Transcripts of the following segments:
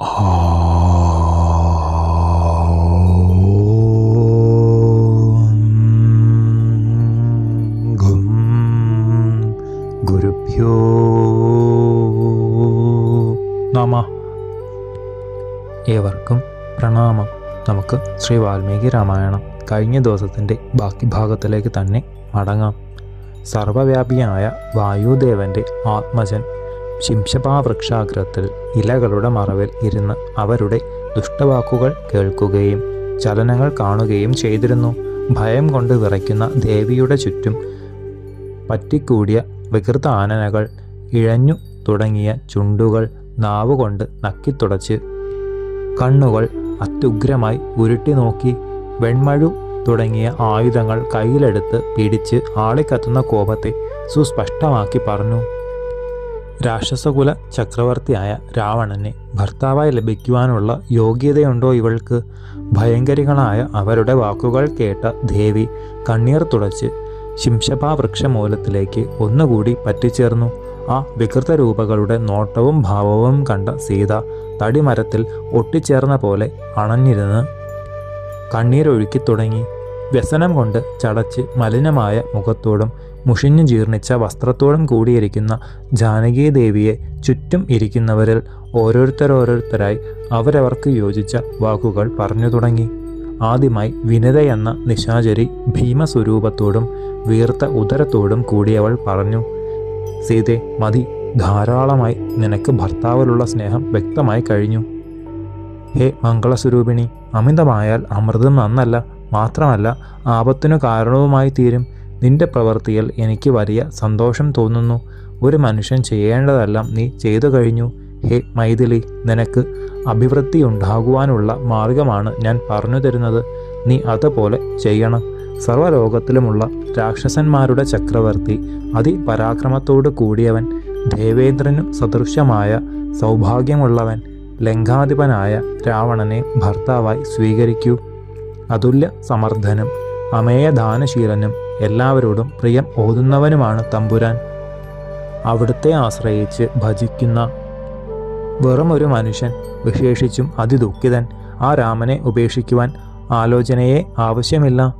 ഗും ഗുരുഭ്യോ ഏവർക്കും പ്രണാമം. നമുക്ക് ശ്രീ വാൽമീകി രാമായണം കഴിഞ്ഞ ദിവസത്തിന്റെ ബാക്കി ഭാഗത്തിലേക്ക് തന്നെ മടങ്ങാം. സർവവ്യാപിയായ വായുദേവന്റെ ആത്മജൻ ശിംശപാവൃക്ഷാഗ്രത്തിൽ ഇലകളുടെ മറവിൽ ഇരുന്ന് അവരുടെ ദുഷ്ടവാക്കുകൾ കേൾക്കുകയും ചലനങ്ങൾ കാണുകയും ചെയ്തിരുന്നു. ഭയം കൊണ്ട് വിറയ്ക്കുന്ന ദേവിയുടെ ചുറ്റും പറ്റിക്കൂടിയ വികൃത ആനകൾ ഇഴഞ്ഞു തുടങ്ങിയ ചുണ്ടുകൾ നാവുകൊണ്ട് നക്കിത്തുടച്ച് കണ്ണുകൾ അത്യുഗ്രമായി ഉരുട്ടി നോക്കി. വെൺമഴു തുടങ്ങിയ ആയുധങ്ങൾ കയ്യിലെടുത്ത് പിടിച്ച് ആളിക്കത്തുന്ന കോപത്തെ സുസ്പഷ്ടമാക്കി പറഞ്ഞു. രാക്ഷസകുല ചക്രവർത്തിയായ രാവണനെ ഭർത്താവായി ലഭിക്കുവാനുള്ള യോഗ്യതയുണ്ടോ ഇവൾക്ക്? ഭയങ്കരികളായ അവരുടെ വാക്കുകൾ കേട്ട ദേവി കണ്ണീർ തുടച്ച് ശിംശപാ വൃക്ഷമൂലത്തിലേക്ക് ഒന്നുകൂടി പറ്റിച്ചേർന്നു. ആ വികൃത രൂപകളുടെ നോട്ടവും ഭാവവും കണ്ട സീത തടിമരത്തിൽ ഒട്ടിച്ചേർന്ന പോലെ അണഞ്ഞിരുന്ന് കണ്ണീരൊഴുക്കി തുടങ്ങി. വ്യസനം കൊണ്ട് ചടച്ച് മലിനമായ മുഖത്തോടും മുഷിഞ്ഞു ജീർണിച്ച വസ്ത്രത്തോടും കൂടിയിരിക്കുന്ന ജാനകീദേവിയെ ചുറ്റും ഇരിക്കുന്നവരിൽ ഓരോരുത്തരോരോരുത്തരായി അവരവർക്ക് യോജിച്ച വാക്കുകൾ പറഞ്ഞു തുടങ്ങി. ആദ്യമായി വിനതയെന്ന നിശാചരി ഭീമസ്വരൂപത്തോടും വീർത്ത ഉദരത്തോടും കൂടിയവൾ പറഞ്ഞു സീതെ മതി. ധാരാളമായി നിനക്ക് ഭർത്താവിലുള്ള സ്നേഹം വ്യക്തമായി കഴിഞ്ഞു. ഹേ മംഗളസ്വരൂപിണി അമിതമായാൽ അമൃതം നന്നല്ല. മാത്രമല്ല ആപത്തിനു കാരണവുമായി തീരും. നിന്റെ പ്രവൃത്തിയിൽ എനിക്ക് വലിയ സന്തോഷം തോന്നുന്നു. ഒരു മനുഷ്യൻ ചെയ്യേണ്ടതെല്ലാം നീ ചെയ്തു കഴിഞ്ഞു. ഹേ മൈഥിലി നിനക്ക് അഭിവൃദ്ധി ഉണ്ടാകുവാനുള്ള മാർഗമാണ് ഞാൻ പറഞ്ഞു തരുന്നത്. നീ അതുപോലെ ചെയ്യണം. സർവലോകത്തിലുമുള്ള രാക്ഷസന്മാരുടെ ചക്രവർത്തി അതിപരാക്രമത്തോടു കൂടിയവൻ ദേവേന്ദ്രനു സദൃശമായ സൗഭാഗ്യമുള്ളവൻ ലങ്കാധിപനായ രാവണനെ ഭർത്താവായി സ്വീകരിക്കൂ. അതുല്യ സമർത്ഥനും അമേയദാനശീലനും എല്ലാവരോടും പ്രിയം ഓതുന്നവനുമാണ് തമ്പുരാൻ. അവിടുത്തെ ആശ്രയിച്ച് ഭജിക്കുന്ന വെറും ഒരു മനുഷ്യൻ വിശേഷിച്ചും അതിദുഃഖിതൻ ആ രാമനെ ഉപേക്ഷിക്കുവാൻ ആലോചനയെ ആവശ്യമില്ല.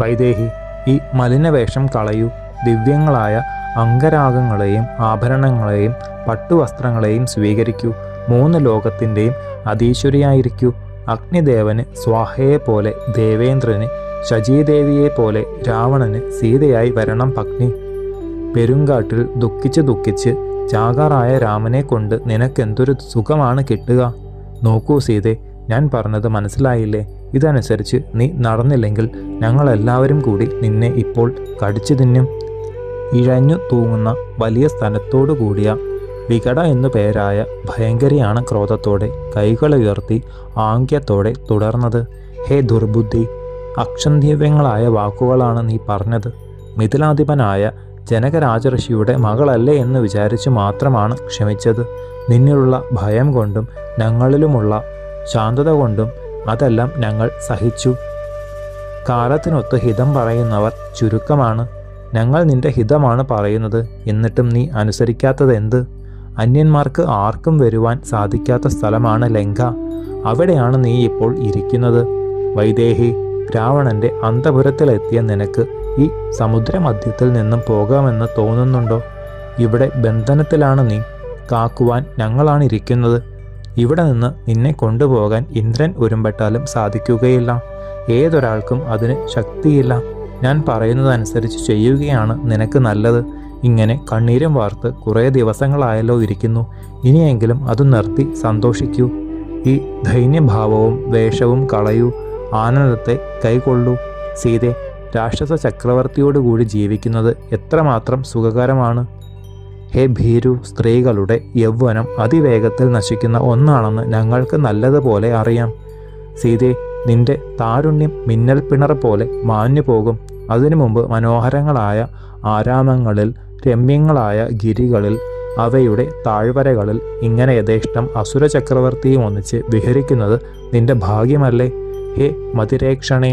വൈദേഹി ഈ മലിനവേഷം കളയൂ. ദിവ്യങ്ങളായ അംഗരാഗങ്ങളെയും ആഭരണങ്ങളെയും പട്ടുവസ്ത്രങ്ങളെയും സ്വീകരിക്കൂ. മൂന്ന് ലോകത്തിന്റെയും അതീശ്വരിയായിരിക്കൂ. അഗ്നിദേവന് സ്വാഹയെ പോലെ ദേവേന്ദ്രന് ശചീദേവിയെ പോലെ രാവണന് സീതയായി വരണം പഗ്നി പെരുങ്കാട്ടിൽ ദുഃഖിച്ച് ദുഃഖിച്ച് ചാകാറായ രാമനെ കൊണ്ട് നിനക്കെന്തൊരു സുഖമാണ് കിട്ടുക? നോക്കൂ സീതെ ഞാൻ പറഞ്ഞത് മനസ്സിലായില്ലേ? ഇതനുസരിച്ച് നീ നടന്നില്ലെങ്കിൽ ഞങ്ങളെല്ലാവരും കൂടി നിന്നെ ഇപ്പോൾ കടിച്ചു തിന്നും. ഇഴഞ്ഞു തൂങ്ങുന്ന വലിയ സ്ഥലത്തോടു കൂടിയ വികട എന്നു പേരായ ഭയങ്കരിയാണ് ക്രോധത്തോടെ കൈകൾ ഉയർത്തി ആംഗ്യത്തോടെ തുടർന്നത്. ഹേ ദുർബുദ്ധി അക്ഷന്തിവ്യങ്ങളായ വാക്കുകളാണ് നീ പറഞ്ഞത്. മിഥിലാധിപനായ ജനകരാജഋഷിയുടെ മകളല്ലേ എന്ന് വിചാരിച്ചു മാത്രമാണ് ക്ഷമിച്ചത്. നിന്നിലുള്ള ഭയം കൊണ്ടും ഞങ്ങളിലുമുള്ള ശാന്തത കൊണ്ടും അതെല്ലാം ഞങ്ങൾ സഹിച്ചു. കാലത്തിനൊത്ത് ഹിതം പറയുന്നവർ ചുരുക്കമാണ്. ഞങ്ങൾ നിന്റെ ഹിതമാണ് പറയുന്നത്. എന്നിട്ടും നീ അനുസരിക്കാത്തത് എന്ത് അന്യന്മാർക്ക് ആർക്കും വരുവാൻ സാധിക്കാത്ത സ്ഥലമാണ് ലങ്ക. അവിടെയാണ് നീ ഇപ്പോൾ ഇരിക്കുന്നത്. വൈദേഹി രാവണന്റെ അന്തപുരത്തിലെത്തിയ നിനക്ക് ഈ സമുദ്രമധ്യത്തിൽ നിന്നും പോകാമെന്ന് തോന്നുന്നുണ്ടോ? ഇവിടെ ബന്ധനത്തിലാണ് നീ. കാക്കുവാൻ ഞങ്ങളാണ് ഇരിക്കുന്നത്. ഇവിടെ നിന്ന് നിന്നെ കൊണ്ടുപോകാൻ ഇന്ദ്രൻ ഒരുമ്പെട്ടാലും സാധിക്കുകയില്ല. ഏതൊരാൾക്കും അതിന് ശക്തിയില്ല. ഞാൻ പറയുന്നതനുസരിച്ച് ചെയ്യുകയാണ് നിനക്ക് നല്ലത്. ഇങ്ങനെ കണ്ണീരും വാർത്ത് കുറേ ദിവസങ്ങളായല്ലോ ഇരിക്കുന്നു. ഇനിയെങ്കിലും അത് നിർത്തി സന്തോഷിക്കൂ. ഈ ദൈന്യഭാവവും വേഷവും കളയൂ. ആനന്ദത്തെ കൈകൊള്ളൂ. സീതെ രാക്ഷസ ചക്രവർത്തിയോടുകൂടി ജീവിക്കുന്നത് എത്രമാത്രം സുഖകരമാണ്. ഹേ ഭീരു സ്ത്രീകളുടെ യൗവനം അതിവേഗത്തിൽ നശിക്കുന്ന ഒന്നാണെന്ന് ഞങ്ങൾക്ക് നല്ലതുപോലെ അറിയാം. സീതെ നിന്റെ താരുണ്യം മിന്നൽ പിണർ പോലെ മാഞ്ഞു പോകും അതിനു മുമ്പ് മനോഹരങ്ങളായ ആരാമങ്ങളിൽ രമ്യങ്ങളായ ഗിരികളിൽ അവയുടെ താഴ്വരകളിൽ ഇങ്ങനെ യഥേഷ്ടം അസുര ചക്രവർത്തിയും ഒന്നിച്ച് വിഹരിക്കുന്നത് നിന്റെ ഭാഗ്യമല്ലേ? ഹേ മതിരേക്ഷണേ.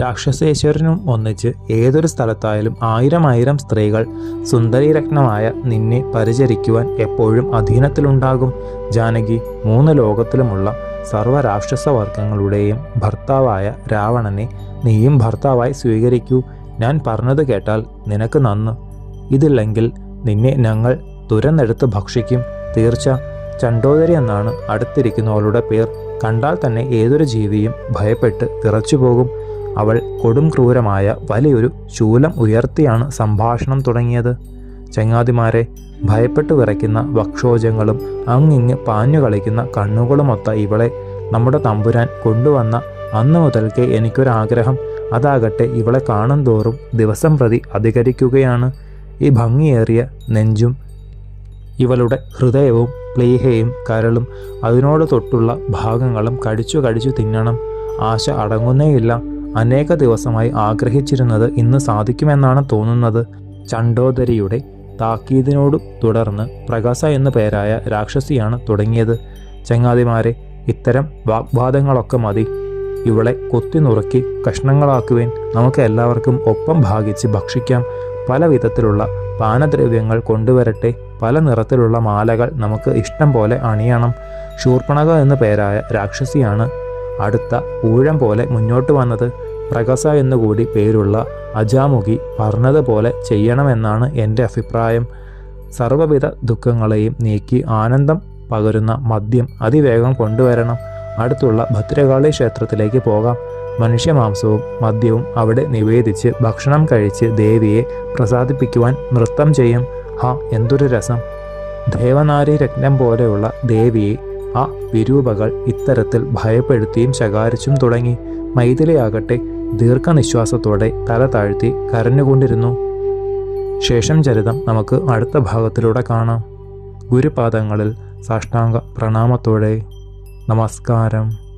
രാക്ഷസേശ്വരനും ഒന്നിച്ച് ഏതൊരു സ്ഥലത്തായാലും ആയിരം ആയിരം സ്ത്രീകൾ സുന്ദരീരത്നമായ നിന്നെ പരിചരിക്കുവാൻ എപ്പോഴും അധീനത്തിലുണ്ടാകും. ജാനകി മൂന്ന് ലോകത്തിലുമുള്ള സർവരാക്ഷസവർഗങ്ങളുടെയും ഭർത്താവായ രാവണനെ നീയും ഭർത്താവായി സ്വീകരിക്കൂ. ഞാൻ പറഞ്ഞത് കേട്ടാൽ നിനക്ക് നന്ന്. ഇതില്ലെങ്കിൽ നിന്നെ ഞങ്ങൾ തുരന്നെടുത്ത് ഭക്ഷിക്കും. തീർച്ച. ചണ്ടോദരി എന്നാണ് അടുത്തിരിക്കുന്നവളുടെ പേർ. കണ്ടാൽ തന്നെ ഏതൊരു ജീവിയും ഭയപ്പെട്ട് വിറച്ചുപോകും. അവൾ കൊടും ക്രൂരമായ വലിയൊരു ശൂലം ഉയർത്തിയാണ് സംഭാഷണം തുടങ്ങിയത്. ചങ്ങാതിമാരെ ഭയപ്പെട്ട് വിറയ്ക്കുന്ന വക്ഷോജങ്ങളും അങ്ങിങ്ങ് പാഞ്ഞു കളിക്കുന്ന കണ്ണുകളുമൊത്ത ഇവളെ നമ്മുടെ തമ്പുരാൻ കൊണ്ടുവന്ന അന്ന് മുതൽക്കേ എനിക്കൊരാഗ്രഹം. അതാകട്ടെ ഇവളെ കാണും തോറും ദിവസം പ്രതി അധികരിക്കുകയാണ്. ഈ ഭംഗിയേറിയ നെഞ്ചും ഇവളുടെ ഹൃദയവും പ്ലീഹയും കരളും അതിനോട് തൊട്ടുള്ള ഭാഗങ്ങളും കടിച്ചു കടിച്ചു തിന്നണം. ആശ അടങ്ങുന്നേയില്ല. അനേക ദിവസമായി ആഗ്രഹിച്ചിരുന്നത് ഇന്ന് സാധിക്കുമെന്നാണ് തോന്നുന്നത്. ചണ്ടോദരിയുടെ താക്കീതിനോട് തുടർന്ന് പ്രകാശ എന്ന പേരായ രാക്ഷസിയാണ് തുടങ്ങിയത്. ചങ്ങാതിമാരെ ഇത്തരം വാഗ്വാദങ്ങളൊക്കെ മതി. ഇവളെ കൊത്തി നുറുക്കി കഷ്ണങ്ങളാക്കുവാൻ നമുക്ക് എല്ലാവർക്കും ഒപ്പം ഭാഗിച്ച് ഭക്ഷിക്കാം. പല വിധത്തിലുള്ള പാനദ്രവ്യങ്ങൾ കൊണ്ടുവരട്ടെ. പല നിറത്തിലുള്ള മാലകൾ നമുക്ക് ഇഷ്ടം പോലെ അണിയണം. ശൂർപ്പണക എന്ന പേരായ രാക്ഷസിയാണ് അടുത്ത ഊഴം പോലെ മുന്നോട്ട് വന്നത്. പ്രകസ എന്നുകൂടി പേരുള്ള അജാമുഖി പറഞ്ഞതുപോലെ ചെയ്യണമെന്നാണ് എന്റെ അഭിപ്രായം. സർവവിധ ദുഃഖങ്ങളെയും നീക്കി ആനന്ദം പകരുന്ന മദ്യം അതിവേഗം കൊണ്ടുവരണം. അടുത്തുള്ള ഭദ്രകാളി ക്ഷേത്രത്തിലേക്ക് പോകാം. മനുഷ്യമാംസവും മദ്യവും അവിടെ നിവേദിച്ച് ഭക്ഷണം കഴിച്ച് ദേവിയെ പ്രസാദിപ്പിക്കുവാൻ നൃത്തം ചെയ്യും. ഹാ എന്തൊരു രസം. ദേവനാരി രത്നം പോലെയുള്ള ദേവിയെ ആ വിരൂപകൾ ഇത്തരത്തിൽ ഭയപ്പെടുത്തിയും ശകാരിച്ചും തുടങ്ങി. മൈഥിലിയാകട്ടെ ദീർഘനിശ്വാസത്തോടെ തല താഴ്ത്തി കരഞ്ഞുകൊണ്ടിരുന്നു. ശേഷം ചരിതം നമുക്ക് അടുത്ത ഭാഗത്തിലൂടെ കാണാം. ഗുരുപാദങ്ങളിൽ സാഷ്ടാംഗ പ്രണാമത്തോടെ. നമസ്കാരം.